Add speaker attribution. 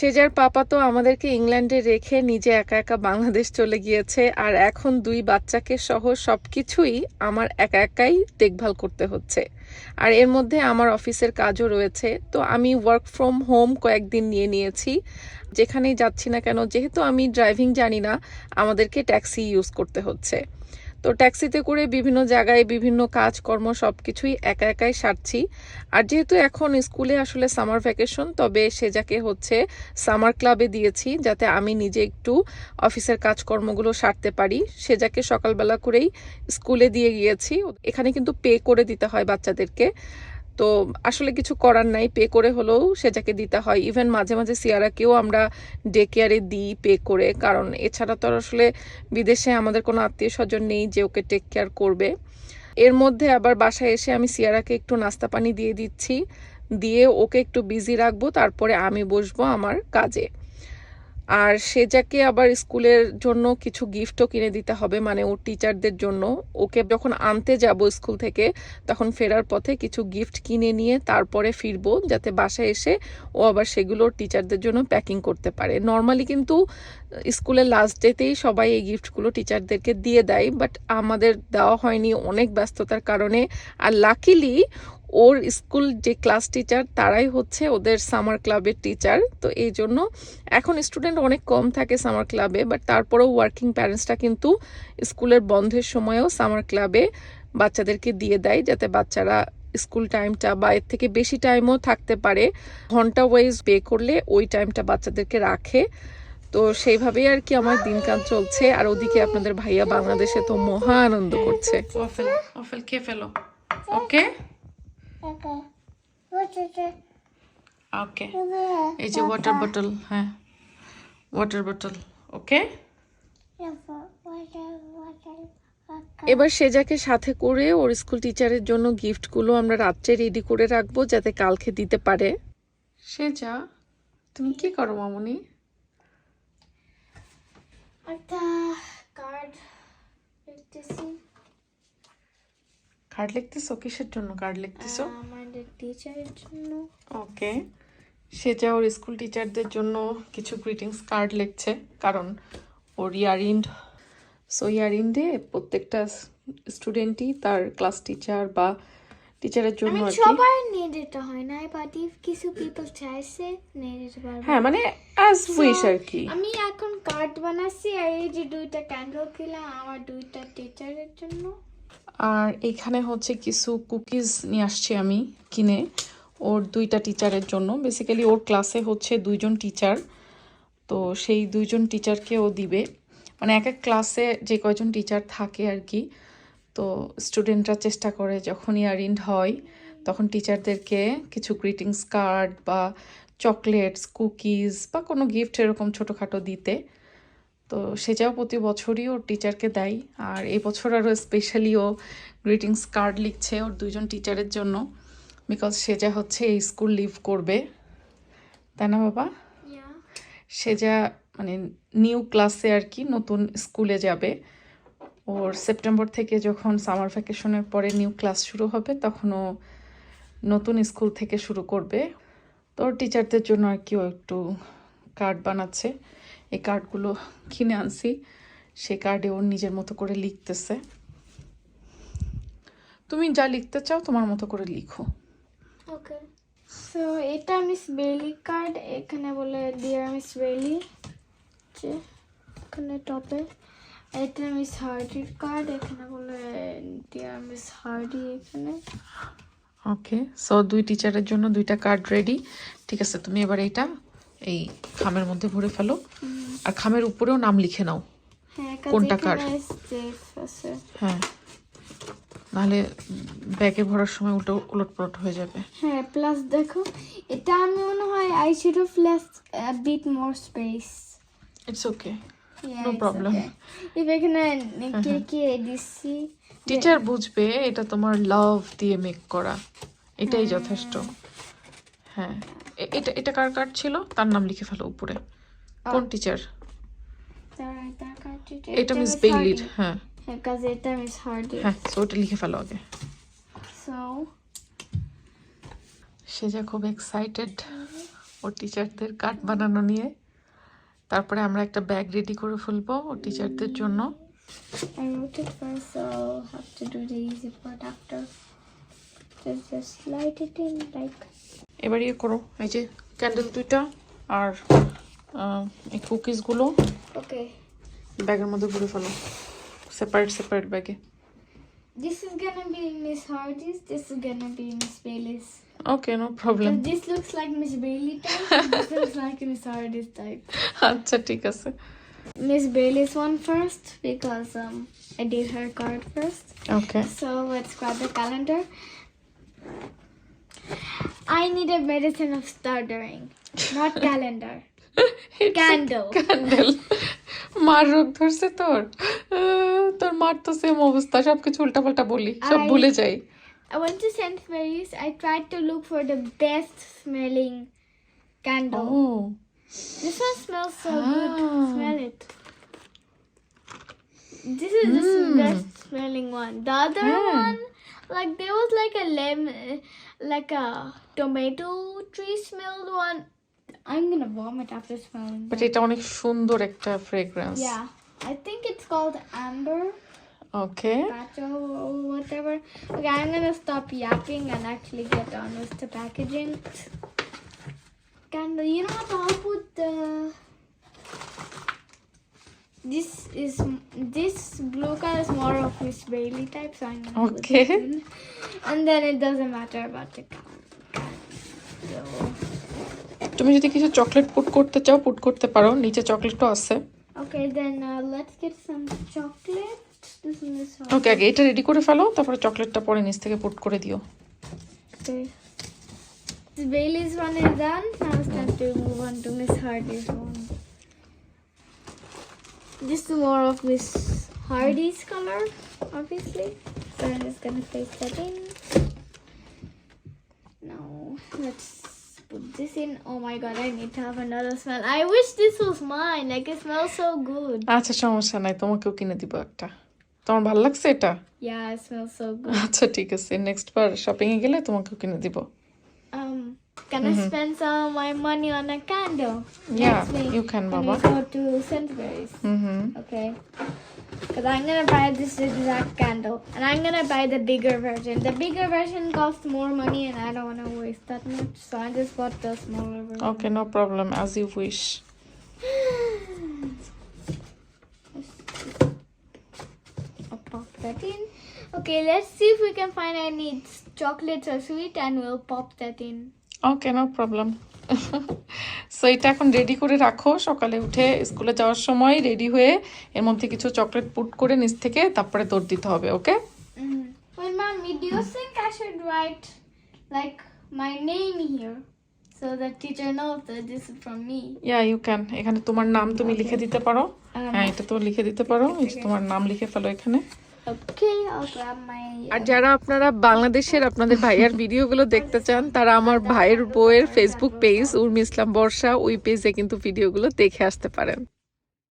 Speaker 1: সেজার পাপা তো আমাদেরকে ইংল্যান্ডে রেখে নিজে একা একা বাংলাদেশ চলে গিয়েছে, আর এখন দুই বাচ্চাকে সহ সব কিছুই আমার একা একাই দেখভাল করতে হচ্ছে। আর এর মধ্যে আমার অফিসের কাজও রয়েছে, তো আমি ওয়ার্ক ফ্রম হোম কয়েকদিন নিয়ে নিয়েছি। যেখানেই যাচ্ছি না কেন, যেহেতু আমি ড্রাইভিং জানি না, আমাদেরকে ট্যাক্সি ইউজ করতে হচ্ছে। তো ট্যাক্সিতে করে বিভিন্ন জায়গায় বিভিন্ন কাজকর্ম সব কিছুই একা একাই সারছি। আর যেহেতু এখন স্কুলে আসলে সামার ভ্যাকেশন, তবে সে যাকে হচ্ছে সামার ক্লাবে দিয়েছি যাতে আমি নিজে একটু অফিসের কাজকর্মগুলো সারতে পারি। সে যাকে সকালবেলা করেই স্কুলে দিয়ে গিয়েছি। এখানে কিন্তু পে করে দিতে হয় বাচ্চাদেরকে। তো আসলে কিছু করার নাই পে করে হলেও সেটাকে দিতে হয়। ইভেন মাঝে মাঝে সিয়ারাকেও আমরা ডে কেয়ারে দিই পে করে, কারণ এছাড়া তো আসলে বিদেশে আমাদের কোনো আত্মীয় স্বজন নেই যে ওকে টেক কেয়ার করবে। এর মধ্যে আবার বাসায় এসে আমি সিয়ারাকে একটু নাস্তা পানি দিয়ে দিচ্ছি, দিয়ে ওকে একটু বিজি রাখব, তারপরে আমি বসবো আমার কাজে। আর সেজাকে আবার স্কুলের জন্য কিছু গিফটও কিনে দিতে হবে মানে ওর টিচারদের জন্য। ওকে যখন আনতে যাব স্কুল থেকে, তখন ফেরার পথে কিছু গিফট কিনে নিয়ে তারপরে ফিরবো, যাতে বাসায় এসে ও আবার সেগুলো টিচারদের জন্য প্যাকিং করতে পারে। নর্মালি কিন্তু স্কুলের লাস্ট ডেতেই সবাই এই গিফটগুলো টিচারদেরকে দিয়ে দেয় বাট আমাদের দেওয়া হয়নি অনেক ব্যস্ততার কারণে। আর লাকিলি ওর স্কুল যে ক্লাস টিচার, তারাই হচ্ছে ওদের সামার ক্লাবের টিচার। তো এই জন্য এখন স্টুডেন্ট অনেক কম থাকে সামার ক্লাবে, বাট তারপরেও ওয়ার্কিং প্যারেন্টসরা কিন্তু স্কুলের বন্ধের সময়ও সামার ক্লাবে বাচ্চাদেরকে দিয়ে দেয়, যাতে বাচ্চারা স্কুল টাইমটা বা এর থেকে বেশি টাইমও থাকতে পারে। ঘণ্টা ওয়াইজ পে করলে ওই টাইমটা বাচ্চাদেরকে রাখে। তো সেইভাবেই আর কি আমার দিনকাল চলছে। আর ওদিকে আপনাদের ভাইয়া বাংলাদেশে তো মহা আনন্দ করছে। ওকে
Speaker 2: Okay. What is it?
Speaker 1: Okay এই যে ওয়াটার বটল হ্যাঁ।
Speaker 2: Water bottle okay.
Speaker 1: এবার সেজাকে সাথে করে ওর স্কুল টিচারের জন্য গিফটগুলো আমরা রাত্রে রেডি করে রাখব যাতে কালকে দিতে পারে। সেজা তুমি কি করো মামনি?
Speaker 2: একটা কার্ড লিখতেছি
Speaker 1: কার্ড লিখতেছো? কিসের জন্য কার্ড লিখতেছো?
Speaker 2: আমাদের টিচারের জন্য।
Speaker 1: ওকে সেজা ওর স্কুল টিচারদের জন্য কিছু গ্রিটিংস কার্ড লিখছে কারণ ওর ইয়ার ইন্ড সো ইয়ারিন্ডে প্রত্যেকটা স্টুডেন্টই তার ক্লাস টিচার বা টিচারের জন্য আর কি।
Speaker 2: সবার নিয়ে দিতে হয় না বাট ইফ কিছু পিপল চাইছে দিতে পারব।
Speaker 1: হ্যাঁ মানে অ্যাজ উইশ আর কি।
Speaker 2: আমি এখন কার্ড বানাচ্ছি আর এই যে দুইটা ক্যান্ডেল কিনলাম আমার দুইটা টিচারের জন্য।
Speaker 1: আর এখানে হচ্ছে কিছু কুকিজ নিয়ে আসছি আমি কিনে ওর দুইটা টিচারের জন্য। বেসিক্যালি ওর ক্লাসে হচ্ছে দুইজন টিচার তো সেই দুইজন টিচারকে ও দিবে। মানে এক এক ক্লাসে যে কয়জন টিচার থাকে আর কি, তো স্টুডেন্টরা চেষ্টা করে যখন ইয়ারিন্ড হয়, তখন টিচারদেরকে কিছু গ্রিটিংস কার্ড বা চকলেটস কুকিজ বা কোনো গিফট এরকম ছোটোখাটো দিতে। তো সেটাও প্রতি বছরই ওর টিচারকে দেয়। আর এই বছর আরও স্পেশালি ও গ্রিটিংস কার্ড লিখছে ওর দুজন টিচারের জন্য। বিকজ সেজা হচ্ছে এই স্কুল লিভ করবে। তাই না বাবা. সেজা মানে নিউ ক্লাসে আর কি নতুন স্কুলে যাবে। ওর সেপ্টেম্বর থেকে যখন সামার ভ্যাকেশনের পরে নিউ ক্লাস শুরু হবে তখন ও নতুন স্কুল থেকে শুরু করবে। তো ওর টিচারদের জন্য আর কি ও একটু কার্ড বানাচ্ছে। এই কার্ডগুলো কিনে আনছি। সে কার্ডে ওর নিজের মতো করে লিখতেছে। তুমি যা লিখতে চাও তোমার মতো করে লিখো।
Speaker 2: ওকে। সো এটা মিস বেলি কার্ড এখানে বলে ডিয়ার মিস বেলি যে এখানে টপে এটা মিস হার্ডির কার্ড এখানে বলে ডিয়ার মিস হার্ডি এখানে।
Speaker 1: ওকে সো দুই টিচারের জন্য দুইটা কার্ড রেডি ঠিক আছে তুমি এবার এটা এই খামের মধ্যে ভরে ফেলো। আর খামের উপরেও নাম লিখে নাও।
Speaker 2: হ্যাঁ
Speaker 1: কোনটা
Speaker 2: আছে।
Speaker 1: হ্যাঁ। নাহলে ব্যাগে ভরার সময় উল্টো উলট পালট হয়ে যাবে।
Speaker 2: হ্যাঁ প্লাস দেখো এটা আমি মনে হয় I should have left a bit more space it's okay
Speaker 1: problem.
Speaker 2: okay. If এখানে কে কে দিচ্ছি
Speaker 1: টিচার বুঝবে এটা তোমার লাভ দিয়ে মেক করা। এটাই যথেষ্ট। হ্যাঁ। এটা এটা কার কার্ড ছিল? তার নাম লিখে ফেলো উপরে। কোন টিচার
Speaker 2: কাছে
Speaker 1: এটা মিস বেইলির হ্যাঁ।
Speaker 2: হ্যাঁ কাজ এটা মিস হার্ডি
Speaker 1: হ্যাঁ সো ওটা লিখে ফেলো আগে।
Speaker 2: সো
Speaker 1: সে যা খুব এক্সাইটেড ওর টিচারদের কার্ড বানানো নিয়ে। তারপরে আমরা একটা ব্যাগ রেডি করে ফেলব ওর টিচারদের জন্য।
Speaker 2: I wrote it first, so I'll have to do the easy part after. Just, just light it in like.
Speaker 1: এবার ইয়ে করো এই যে ক্যান্ডেল দুইটা আর এই কুকিজগুলো
Speaker 2: Okay.
Speaker 1: ব্যাগের মধ্যে ভরে ফেলো সেপারেট সেপারেট ব্যাগে
Speaker 2: This is gonna be Miss Hardy's. This is gonna be Miss Bailey's.
Speaker 1: Okay no problem
Speaker 2: So this looks like Miss Bailey type. and this looks like Miss Hardy's type.
Speaker 1: আচ্ছা ঠিক আছে
Speaker 2: Miss Bailey's one first because um I did her card first.
Speaker 1: Okay
Speaker 2: So let's grab the calendar. I need a medicine of stuttering, not calendar. Candle.
Speaker 1: Candle মার রোগ ধরছে তোর আহ, তোর মার তো সেম অবস্থা সবকিছু উল্টাপাল্টা বলি সব
Speaker 2: I-
Speaker 1: ভুলে যাই
Speaker 2: I went to St. Mary's. I tried to look for the best smelling
Speaker 1: O
Speaker 2: candle. This one smells so good.
Speaker 1: Ah.
Speaker 2: Smell it. This is the
Speaker 1: Mm.
Speaker 2: best smelling one. The other
Speaker 1: Yeah.
Speaker 2: one, like there was like a lemon, like a tomato tree smelled one. I'm gonna vomit after smelling.
Speaker 1: But
Speaker 2: that.
Speaker 1: এটা অনেক সুন্দর একটা fragrance
Speaker 2: Yeah, I think it's called amber,
Speaker 1: okay
Speaker 2: pacho, or whatever. Okay, I'm gonna stop yapping and actually get on with the packaging. Candle, you know what? I'll put the. This is this blue color is more of Miss Bailey type, so I'm gonna put
Speaker 1: Okay.
Speaker 2: this in. And then it doesn't matter about the candle.
Speaker 1: তুমি যদি কিছু chocolate put করতে চাও put করতে পারো। নিচে চকলেটও আছে।
Speaker 2: Okay then let's get some chocolate this is
Speaker 1: okay এটা রেডি করে ফেলো তারপরে চকলেটটা পরে নিচ থেকে পুট করে দিও।
Speaker 2: The is one is done now I have to move on to Miss Hardy's one this is more of Miss Hardy's this in. Oh my god, I need to have another smell. I wish this was mine. Like it smells so good.
Speaker 1: আচ্ছা সমস্যা নাই তোমাকেও কিনে দিব একটা তোমার ভালো লাগছে এটা
Speaker 2: Yeah, it smells so good.
Speaker 1: আচ্ছা ঠিক আছে নেক্সট বার শপিং এ গেলে তোমাকেও কিনে দিব
Speaker 2: Um, can I spend some of my money on a candle?
Speaker 1: Yeah,
Speaker 2: Next week
Speaker 1: you can,
Speaker 2: when
Speaker 1: Baba.
Speaker 2: we go to Sainsbury's.
Speaker 1: Hmm hmm
Speaker 2: Okay. Because I'm going to buy this exact candle. And I'm going to buy the bigger version. The bigger version costs more money and I don't want to waste that much. So I just bought the smaller version.
Speaker 1: Okay, no problem. As you
Speaker 2: wish. pop that in. Okay, let's see if we can find any chocolates or sweet and we'll pop that in.
Speaker 1: Okay, no problem. So এটা এখন ready করে রাখো। সকালে উঠে স্কুলে যাওয়ার সময় ready হয়ে এর মধ্যে কিছু চকলেট পুট করে নিচ থেকে তারপরে দৌড় দিতে হবে okay
Speaker 2: Mm. Well, mommy, do you think I should write like my name here so the teacher knows that this is from me?
Speaker 1: Yeah you can এখানে তোমার নাম তুমি লিখে দিতে পারো।
Speaker 2: Um,
Speaker 1: হ্যাঁ এটা তো লিখে দিতে পারো। তোমার নাম লিখে ফেলো এখানে।
Speaker 2: My.
Speaker 1: আর যারা আপনারা বাংলাদেশের আপনাদের ভাইয়ার ভিডিওগুলো দেখতে চান, তারা আমার ভাইয়ের বউয়ের ফেসবুক পেজ উর্মি ইসলাম বর্ষা, ওই পেজে কিন্তু ভিডিওগুলো দেখে আসতে পারেন